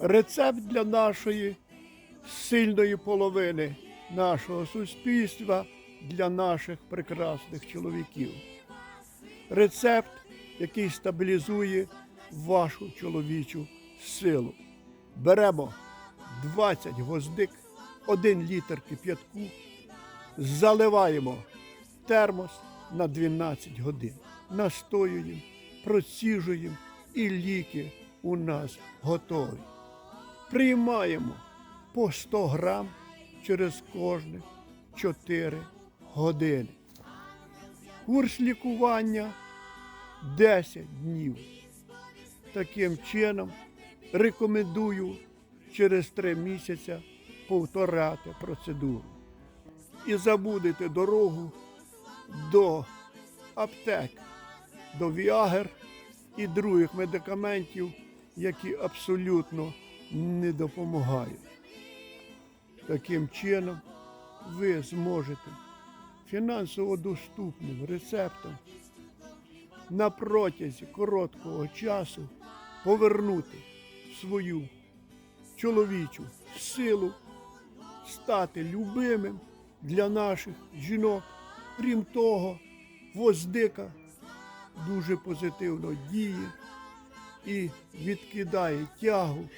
Рецепт для нашої сильної половини нашого суспільства, для наших прекрасних чоловіків. Рецепт, який стабілізує вашу чоловічу силу. Беремо 20 гвоздик, 1 літр кип'ятку, заливаємо термос на 12 годин. Настоюємо, проціжуємо і ліки у нас готові. Приймаємо по 100 грам через кожних 4 години. Курс лікування 10 днів. Таким чином рекомендую через 3 місяці повторяти процедуру. І забудете дорогу до аптек, до Віагер і других медикаментів, які абсолютно не допомагають. Таким чином ви зможете фінансово доступним рецептом на протязі короткого часу повернути свою чоловічу силу, стати любимим для наших жінок. Крім того, воздика дуже позитивно діє і відкидає тягу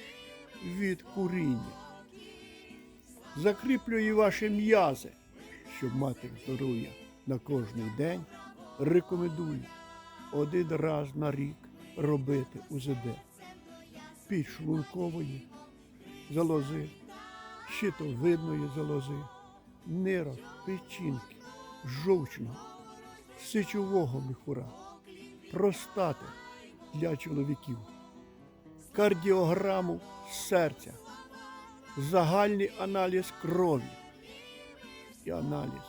від куріння. Закріплює ваші м'язи, щоб мати здоров'я на кожний день. Рекомендую один раз на рік робити УЗД підшлункової залози, щитовидної залози, нирок, печінки, жовчного, сечового міхура, простати для чоловіків, кардіограму серця, загальний аналіз крові і аналіз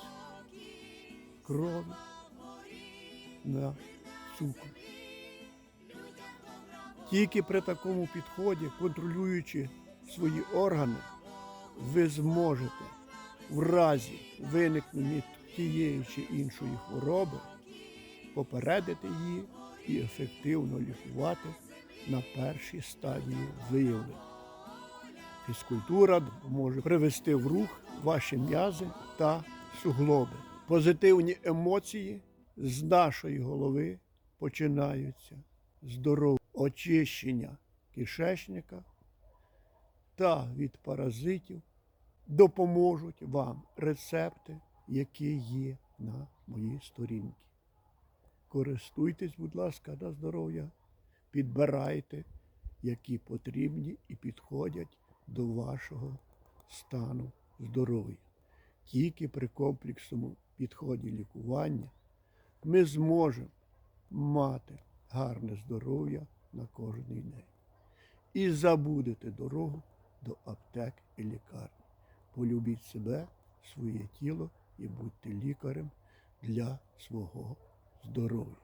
крові на цукор. Тільки при такому підході, контролюючи свої органи, ви зможете в разі виникнення тієї чи іншої хвороби попередити її і ефективно лікувати на першій стадії виявлення. Фізкультура може привести в рух ваші м'язи та суглоби. Позитивні емоції з нашої голови починаються здоров'я, очищення кишечника та від паразитів допоможуть вам рецепти, які є на моїй сторінці. Користуйтесь, будь ласка, на здоров'я, підбирайте, які потрібні і підходять до вашого стану здоров'я. Тільки при комплексному підході лікування ми зможемо мати гарне здоров'я на кожен день. І забудете дорогу до аптек і лікарні. Полюбіть себе, своє тіло і будьте лікарем для свого здоров'я.